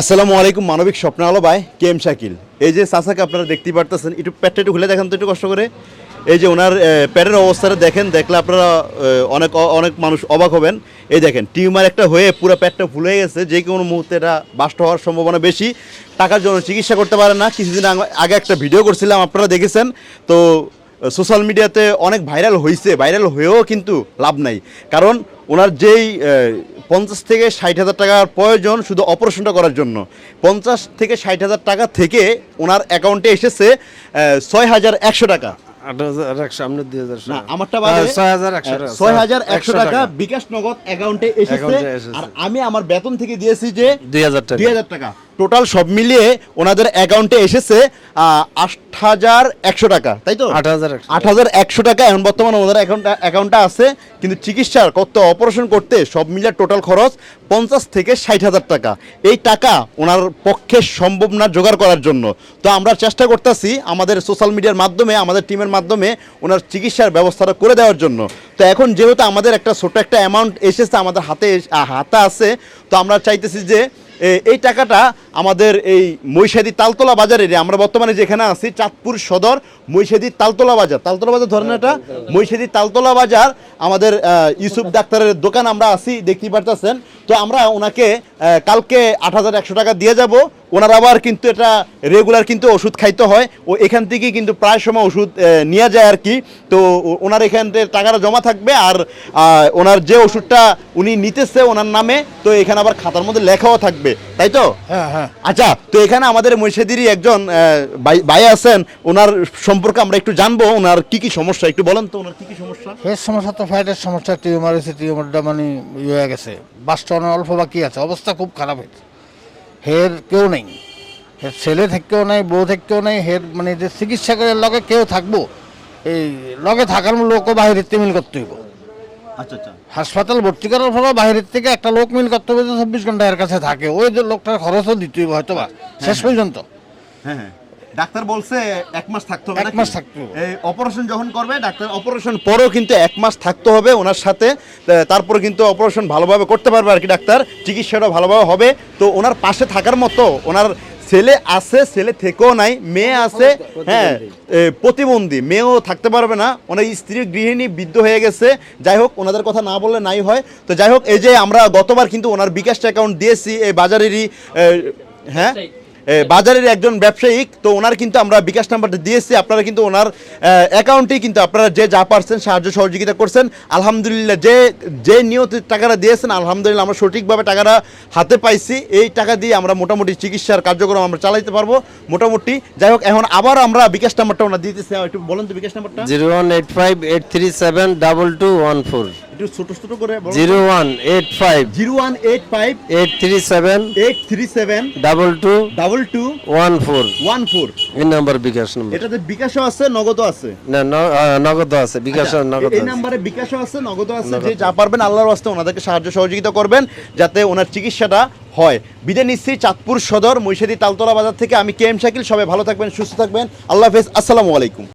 আসসালামু আলাইকুম, মানবিক স্বপ্ন আলো ভাই কে এম শাকিল। এই যে চাচাকে আপনারা দেখতেই পারতেছেন, একটু পেটটা একটু খুলে দেখেন তো, একটু কষ্ট করে। এই যে ওনার পেটের অবস্থাটা দেখেন, দেখলে আপনারা অনেক অনেক মানুষ অবাক হবেন। এই দেখেন, টিউমার একটা হয়ে পুরো পেটটা ফুলে গেছে, যে কোনো মুহূর্তে এটা বাস্ট হওয়ার সম্ভাবনা বেশি। টাকার জন্য চিকিৎসা করতে পারে না, কিছুদিন আগে একটা ভিডিও করছিলাম, আপনারা দেখেছেন। তো সোশ্যাল মিডিয়াতে অনেক ভাইরাল হয়েছে ভাইরাল হয়েও কিন্তু লাভ নাই। কারণ ওনার যেই পঞ্চাশ থেকে ষাট হাজার টাকার প্রয়োজন শুধু অপারেশনটা করার জন্য। পঞ্চাশ থেকে ষাট হাজার টাকা থেকে ওনার অ্যাকাউন্টে এসেছে ছয় হাজার একশো টাকা। আমি আমার বেতন থেকে দিয়েছি যে দুই হাজার টাকা। টোটাল সব মিলিয়ে ওনাদের অ্যাকাউন্টে এসেছে আট হাজার একশো টাকা তাই তো? আট হাজার একশো। আট হাজার একশো টাকা এখন বর্তমানে ওনাদের অ্যাকাউন্ট অ্যাকাউন্টটা আছে কিন্তু চিকিৎসার কত অপারেশন করতে সব মিলিয়ে টোটাল খরচ পঞ্চাশ থেকে ষাট হাজার টাকা। এই টাকা ওনার পক্ষে সম্ভব না জোগাড় করার জন্য। তো আমরা চেষ্টা করতেছি আমাদের সোশ্যাল মিডিয়ার মাধ্যমে আমাদের টিমের মাধ্যমে ওনার চিকিৎসার ব্যবস্থাটা করে দেওয়ার জন্য। তো এখন যেহেতু আমাদের একটা ছোট একটা অ্যামাউন্ট এসেছে আমাদের হাতে হাতে আছে তো আমরা চাইতেছি যে এই টাকাটা আমাদের এই মৈশাদি তালতলা বাজারের আমরা বর্তমানে যেখানে আছি, চাঁদপুর সদর মৈশাদি তালতলা বাজার। তালতলা বাজার ধরেন এটা মৈশাদি তালতলা বাজার, আমাদের ইউসুফ ডাক্তারের দোকান আমরা আছি দেখতে পারতেছেন। তো আমরা ওনাকে কালকে আট হাজার একশো টাকা দিয়ে যাব ওনার আবার কিন্তু এটা রেগুলার কিন্তু ওষুধ খাইতে হয়। ও এখান থেকেই কিন্তু প্রায় সময় ওষুধ নিয়ে যায় আর কি। তো ওনার এখান থেকে টাকাটা জমা থাকবে আর ওনার যে ওষুধটা উনি নিতেছে ওনার নামে তো এখানে আবার খাতার মধ্যে লেখাও থাকবে। তাই তো? হ্যাঁ হ্যাঁ। আচ্ছা তো এখানে আমাদের মহিষাদিরই একজন ভাই আছেন। ওনার সম্পর্কে আমরা একটু জানব ওনার কি কি সমস্যা? একটু বলেন তো ওনার কি কি সমস্যা? এর সমস্যা তো ফ্লাইটের সমস্যা টিউমার হয়েছে টিউমারটা মানে ইয়ে হয়ে গেছে। বাসটা অল্প বাকি আছে অবস্থা খুব খারাপ হয়েছে। হের কেউ নেই। হের ছেলে থেকেও নাই বউ থেকেও নাই হের মানে যে চিকিৎসা করে লগে কেউ থাকব এই লগে থাকার লোকও বাহিরের থেকে মিল করতে হইব। আচ্ছা আচ্ছা। হাসপাতাল ভর্তি করার ফলে বাইরের থেকে একটা লোক মিল করতে হবে যে চব্বিশ ঘণ্টা এর কাছে থাকে। ওই যে লোকটার খরচও দিতে হইব হয়তো বা শেষ পর্যন্ত। হ্যাঁ হ্যাঁ। ডাক্তার বলছে এক মাস থাকতে হবে এক মাস থাকতে হবে। এই অপারেশন যখন করবে ডাক্তার অপারেশন পরেও কিন্তু এক মাস থাকতে হবে ওনার সাথে। তারপরে কিন্তু অপারেশন ভালোভাবে করতে পারবে আর কি ডাক্তার। চিকিৎসাটা ভালোভাবে হবে। তো ওনার পাশে থাকার মতো ওনার ছেলে আছে ছেলে থেকেও নাই মেয়ে আছে হ্যাঁ প্রতিবন্ধী। মেয়েও থাকতে পারবে না। ওনার স্ত্রী গৃহিণী বৃদ্ধ হয়ে গেছে। যাই হোক ওনাদের কথা না বললে নাই হয়। তো যাই হোক এই যে আমরা গতবার কিন্তু ওনার বিকাশটা অ্যাকাউন্ট দিয়েছি এই বাজারেরই হ্যাঁ? বাজারের একজন ব্যবসায়িক, তো ওনার কিন্তু আমরা বিকাশ নাম্বারটা দিয়েছি। আপনারা কিন্তু ওনার অ্যাকাউন্টেই কিন্তু আপনারা যে যা পারছেন, সাহায্য সহযোগিতা করছেন। আলহামদুলিল্লাহ, যে যে নিয়ত টাকাটা দিয়েছেন, আলহামদুলিল্লাহ আমরা সঠিকভাবে টাকাটা হাতে পাইছি। এই টাকা দিয়ে আমরা মোটামুটি চিকিৎসার কার্যক্রম আমরা চালাইতে পারব, মোটামুটি। যাই হোক, এখন আবার আমরা বিকাশ নাম্বারটা ওনার দিতেছি। একটু বলেন তো বিকাশ নাম্বারটা। Zero one eight five eight three seven double two one four. একটু ছোট ছোট করে zero one eight five zero one eight five eight three seven eight three seven double two double two one four. One four. এই number bKash number. এটাতে বিকাশও আছে নগদও আছে। না নগদ আছে বিকাশ আচ্ছা, নগদ এই নাম্বারে বিকাশও আছে নগদও আছে যে যা পারবেন আল্লাহর ওয়াস্তে ওনাদেরকে সাহায্য সহযোগিতা করবেন যাতে ওনার চিকিৎসাটা হয়। বিদায় নিচ্ছি চাঁদপুর সদর মহিষাদি তালতলা বাজার থেকে। আমি কে এম শাকিল সবাই ভালো থাকবেন সুস্থ থাকবেন। আল্লাহ হাফেজ আসসালামু আলাইকুম।